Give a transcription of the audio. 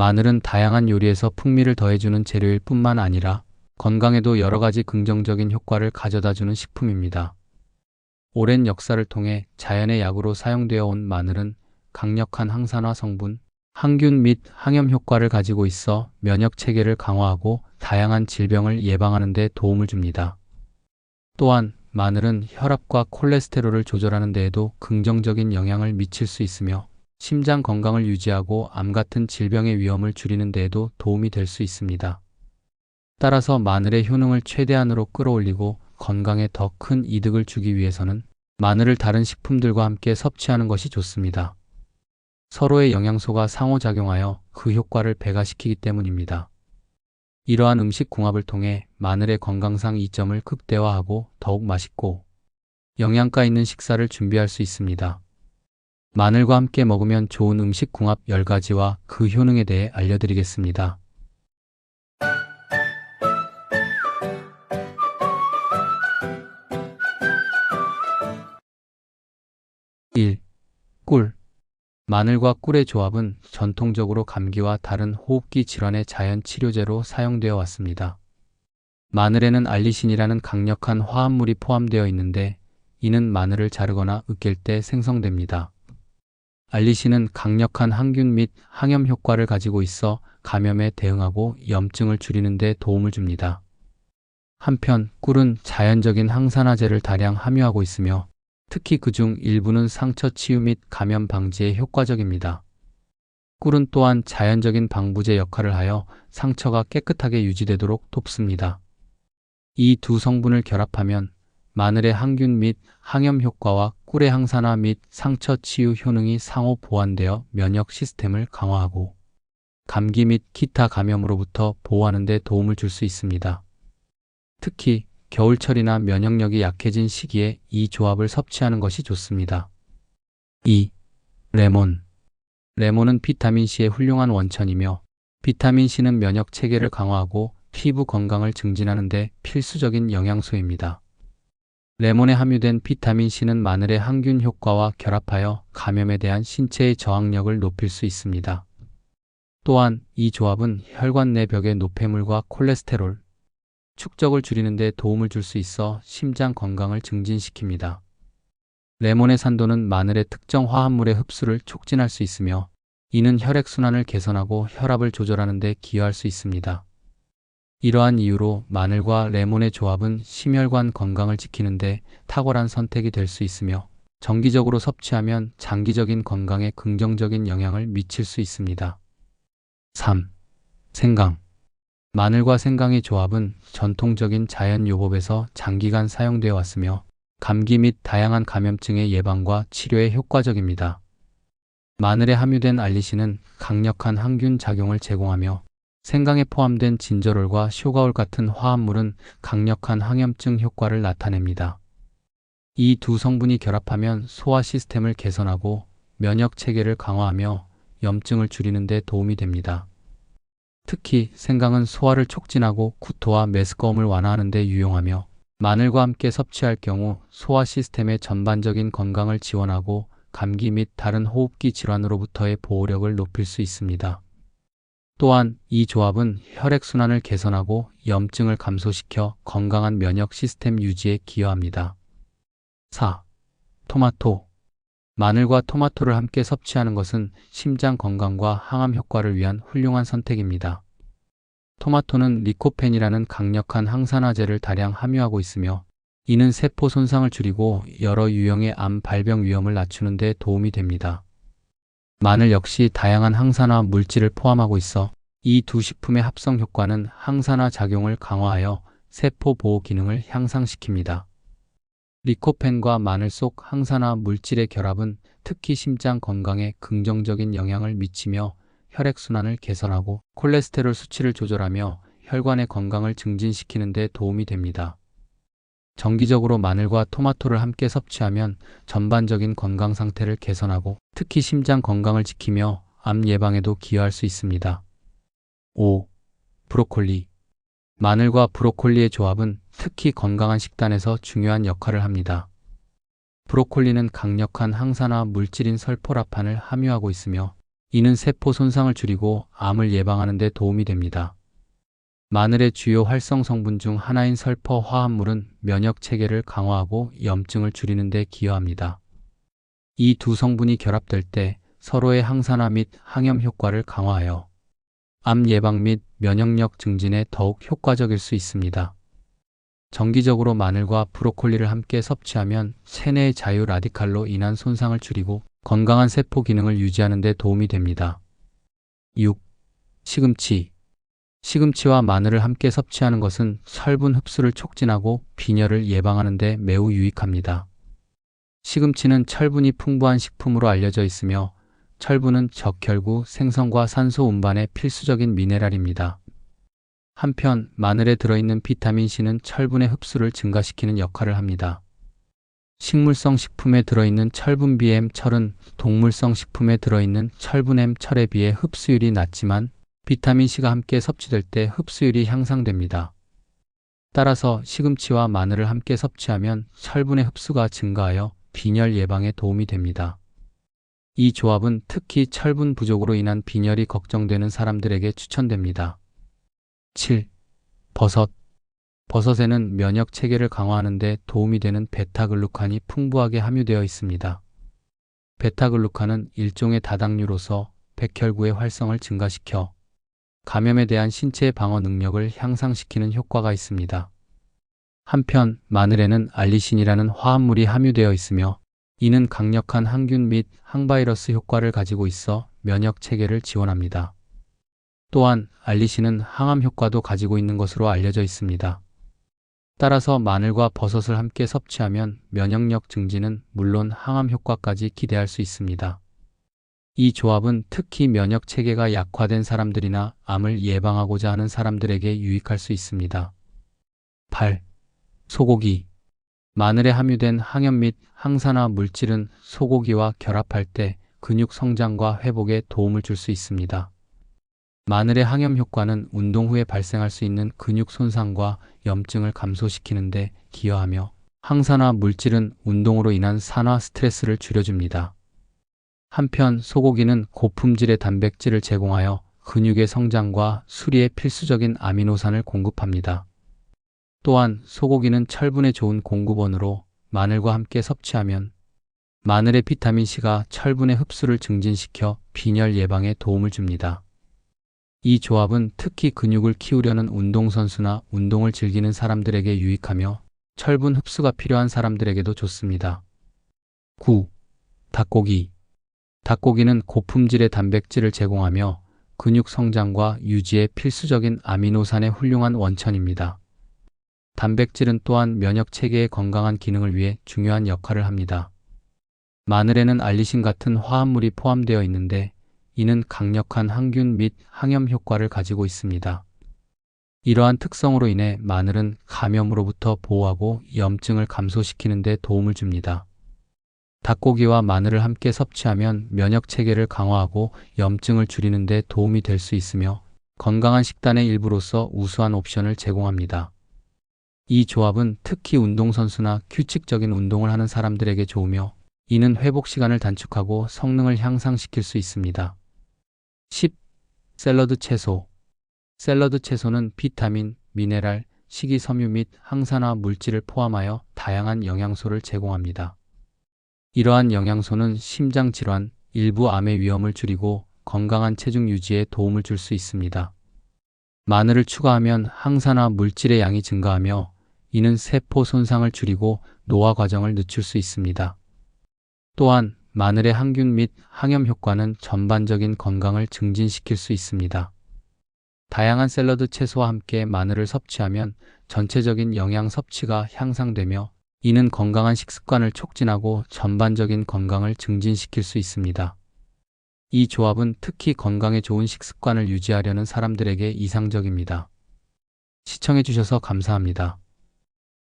마늘은 다양한 요리에서 풍미를 더해주는 재료일 뿐만 아니라 건강에도 여러 가지 긍정적인 효과를 가져다주는 식품입니다. 오랜 역사를 통해 자연의 약으로 사용되어 온 마늘은 강력한 항산화 성분, 항균 및 항염 효과를 가지고 있어 면역 체계를 강화하고 다양한 질병을 예방하는 데 도움을 줍니다. 또한 마늘은 혈압과 콜레스테롤을 조절하는 데에도 긍정적인 영향을 미칠 수 있으며 심장 건강을 유지하고 암 같은 질병의 위험을 줄이는 데에도 도움이 될 수 있습니다. 따라서 마늘의 효능을 최대한으로 끌어올리고 건강에 더 큰 이득을 주기 위해서는 마늘을 다른 식품들과 함께 섭취하는 것이 좋습니다. 서로의 영양소가 상호작용하여 그 효과를 배가시키기 때문입니다. 이러한 음식 궁합을 통해 마늘의 건강상 이점을 극대화하고 더욱 맛있고 영양가 있는 식사를 준비할 수 있습니다. 마늘과 함께 먹으면 좋은 음식 궁합 10가지와 그 효능에 대해 알려드리겠습니다. 1. 꿀 마늘과 꿀의 조합은 전통적으로 감기와 다른 호흡기 질환의 자연 치료제로 사용되어 왔습니다. 마늘에는 알리신이라는 강력한 화합물이 포함되어 있는데 이는 마늘을 자르거나 으깰 때 생성됩니다. 알리신은 강력한 항균 및 항염 효과를 가지고 있어 감염에 대응하고 염증을 줄이는 데 도움을 줍니다. 한편 꿀은 자연적인 항산화제를 다량 함유하고 있으며 특히 그중 일부는 상처 치유 및 감염 방지에 효과적입니다. 꿀은 또한 자연적인 방부제 역할을 하여 상처가 깨끗하게 유지되도록 돕습니다. 이 두 성분을 결합하면 마늘의 항균 및 항염 효과와 꿀의 항산화 및 상처 치유 효능이 상호 보완되어 면역 시스템을 강화하고 감기 및 기타 감염으로부터 보호하는 데 도움을 줄 수 있습니다. 특히 겨울철이나 면역력이 약해진 시기에 이 조합을 섭취하는 것이 좋습니다. 2. 레몬 레몬은 비타민C의 훌륭한 원천이며 비타민C는 면역 체계를 강화하고 피부 건강을 증진하는 데 필수적인 영양소입니다. 레몬에 함유된 비타민C는 마늘의 항균 효과와 결합하여 감염에 대한 신체의 저항력을 높일 수 있습니다. 또한 이 조합은 혈관 내 벽의 노폐물과 콜레스테롤, 축적을 줄이는 데 도움을 줄 수 있어 심장 건강을 증진시킵니다. 레몬의 산도는 마늘의 특정 화합물의 흡수를 촉진할 수 있으며 이는 혈액순환을 개선하고 혈압을 조절하는 데 기여할 수 있습니다. 이러한 이유로 마늘과 레몬의 조합은 심혈관 건강을 지키는데 탁월한 선택이 될 수 있으며 정기적으로 섭취하면 장기적인 건강에 긍정적인 영향을 미칠 수 있습니다. 3. 생강 마늘과 생강의 조합은 전통적인 자연요법에서 장기간 사용되어 왔으며 감기 및 다양한 감염증의 예방과 치료에 효과적입니다. 마늘에 함유된 알리신은 강력한 항균 작용을 제공하며 생강에 포함된 진저롤과 쇼가올 같은 화합물은 강력한 항염증 효과를 나타냅니다. 이 두 성분이 결합하면 소화 시스템을 개선하고 면역 체계를 강화하며 염증을 줄이는 데 도움이 됩니다. 특히 생강은 소화를 촉진하고 구토와 메스꺼움을 완화하는 데 유용하며 마늘과 함께 섭취할 경우 소화 시스템의 전반적인 건강을 지원하고 감기 및 다른 호흡기 질환으로부터의 보호력을 높일 수 있습니다. 또한 이 조합은 혈액순환을 개선하고 염증을 감소시켜 건강한 면역 시스템 유지에 기여합니다. 4. 토마토 마늘과 토마토를 함께 섭취하는 것은 심장 건강과 항암 효과를 위한 훌륭한 선택입니다. 토마토는 리코펜이라는 강력한 항산화제를 다량 함유하고 있으며 이는 세포 손상을 줄이고 여러 유형의 암 발병 위험을 낮추는 데 도움이 됩니다. 마늘 역시 다양한 항산화 물질을 포함하고 있어 이 두 식품의 합성 효과는 항산화 작용을 강화하여 세포 보호 기능을 향상시킵니다. 리코펜과 마늘 속 항산화 물질의 결합은 특히 심장 건강에 긍정적인 영향을 미치며 혈액순환을 개선하고 콜레스테롤 수치를 조절하며 혈관의 건강을 증진시키는 데 도움이 됩니다. 정기적으로 마늘과 토마토를 함께 섭취하면 전반적인 건강 상태를 개선하고 특히 심장 건강을 지키며 암 예방에도 기여할 수 있습니다. 5. 브로콜리 마늘과 브로콜리의 조합은 특히 건강한 식단에서 중요한 역할을 합니다. 브로콜리는 강력한 항산화 물질인 설포라판을 함유하고 있으며 이는 세포 손상을 줄이고 암을 예방하는 데 도움이 됩니다. 마늘의 주요 활성 성분 중 하나인 설퍼 화합물은 면역 체계를 강화하고 염증을 줄이는 데 기여합니다. 이 두 성분이 결합될 때 서로의 항산화 및 항염 효과를 강화하여 암 예방 및 면역력 증진에 더욱 효과적일 수 있습니다. 정기적으로 마늘과 브로콜리를 함께 섭취하면 체내의 자유 라디칼로 인한 손상을 줄이고 건강한 세포 기능을 유지하는 데 도움이 됩니다. 6. 시금치 시금치와 마늘을 함께 섭취하는 것은 철분 흡수를 촉진하고 빈혈을 예방하는 데 매우 유익합니다. 시금치는 철분이 풍부한 식품으로 알려져 있으며 철분은 적혈구 생성과 산소 운반에 필수적인 미네랄입니다. 한편 마늘에 들어있는 비타민 C는 철분의 흡수를 증가시키는 역할을 합니다. 식물성 식품에 들어있는 철분 BM 철은 동물성 식품에 들어있는 철분 M 철에 비해 흡수율이 낮지만 비타민 C가 함께 섭취될 때 흡수율이 향상됩니다. 따라서 시금치와 마늘을 함께 섭취하면 철분의 흡수가 증가하여 빈혈 예방에 도움이 됩니다. 이 조합은 특히 철분 부족으로 인한 빈혈이 걱정되는 사람들에게 추천됩니다. 7. 버섯. 버섯에는 면역 체계를 강화하는 데 도움이 되는 베타글루칸이 풍부하게 함유되어 있습니다. 베타글루칸은 일종의 다당류로서 백혈구의 활성을 증가시켜 감염에 대한 신체 방어 능력을 향상시키는 효과가 있습니다. 한편 마늘에는 알리신이라는 화합물이 함유되어 있으며 이는 강력한 항균 및 항바이러스 효과를 가지고 있어 면역 체계를 지원합니다. 또한 알리신은 항암 효과도 가지고 있는 것으로 알려져 있습니다. 따라서 마늘과 버섯을 함께 섭취하면 면역력 증진은 물론 항암 효과까지 기대할 수 있습니다. 이 조합은 특히 면역 체계가 약화된 사람들이나 암을 예방하고자 하는 사람들에게 유익할 수 있습니다. 8. 소고기. 마늘에 함유된 항염 및 항산화 물질은 소고기와 결합할 때 근육 성장과 회복에 도움을 줄 수 있습니다. 마늘의 항염 효과는 운동 후에 발생할 수 있는 근육 손상과 염증을 감소시키는데 기여하며 항산화 물질은 운동으로 인한 산화 스트레스를 줄여줍니다. 한편 소고기는 고품질의 단백질을 제공하여 근육의 성장과 수리에 필수적인 아미노산을 공급합니다. 또한 소고기는 철분에 좋은 공급원으로 마늘과 함께 섭취하면 마늘의 비타민C가 철분의 흡수를 증진시켜 빈혈 예방에 도움을 줍니다. 이 조합은 특히 근육을 키우려는 운동선수나 운동을 즐기는 사람들에게 유익하며 철분 흡수가 필요한 사람들에게도 좋습니다. 9. 닭고기. 닭고기는 고품질의 단백질을 제공하며 근육 성장과 유지에 필수적인 아미노산의 훌륭한 원천입니다. 단백질은 또한 면역 체계의 건강한 기능을 위해 중요한 역할을 합니다. 마늘에는 알리신 같은 화합물이 포함되어 있는데 이는 강력한 항균 및 항염 효과를 가지고 있습니다. 이러한 특성으로 인해 마늘은 감염으로부터 보호하고 염증을 감소시키는 데 도움을 줍니다. 닭고기와 마늘을 함께 섭취하면 면역 체계를 강화하고 염증을 줄이는 데 도움이 될 수 있으며 건강한 식단의 일부로서 우수한 옵션을 제공합니다. 이 조합은 특히 운동선수나 규칙적인 운동을 하는 사람들에게 좋으며 이는 회복 시간을 단축하고 성능을 향상시킬 수 있습니다. 10. 샐러드 채소 샐러드 채소는 비타민, 미네랄, 식이섬유 및 항산화 물질을 포함하여 다양한 영양소를 제공합니다. 이러한 영양소는 심장 질환, 일부 암의 위험을 줄이고 건강한 체중 유지에 도움을 줄 수 있습니다. 마늘을 추가하면 항산화 물질의 양이 증가하며 이는 세포 손상을 줄이고 노화 과정을 늦출 수 있습니다. 또한 마늘의 항균 및 항염 효과는 전반적인 건강을 증진시킬 수 있습니다. 다양한 샐러드 채소와 함께 마늘을 섭취하면 전체적인 영양 섭취가 향상되며 이는 건강한 식습관을 촉진하고 전반적인 건강을 증진시킬 수 있습니다. 이 조합은 특히 건강에 좋은 식습관을 유지하려는 사람들에게 이상적입니다. 시청해주셔서 감사합니다.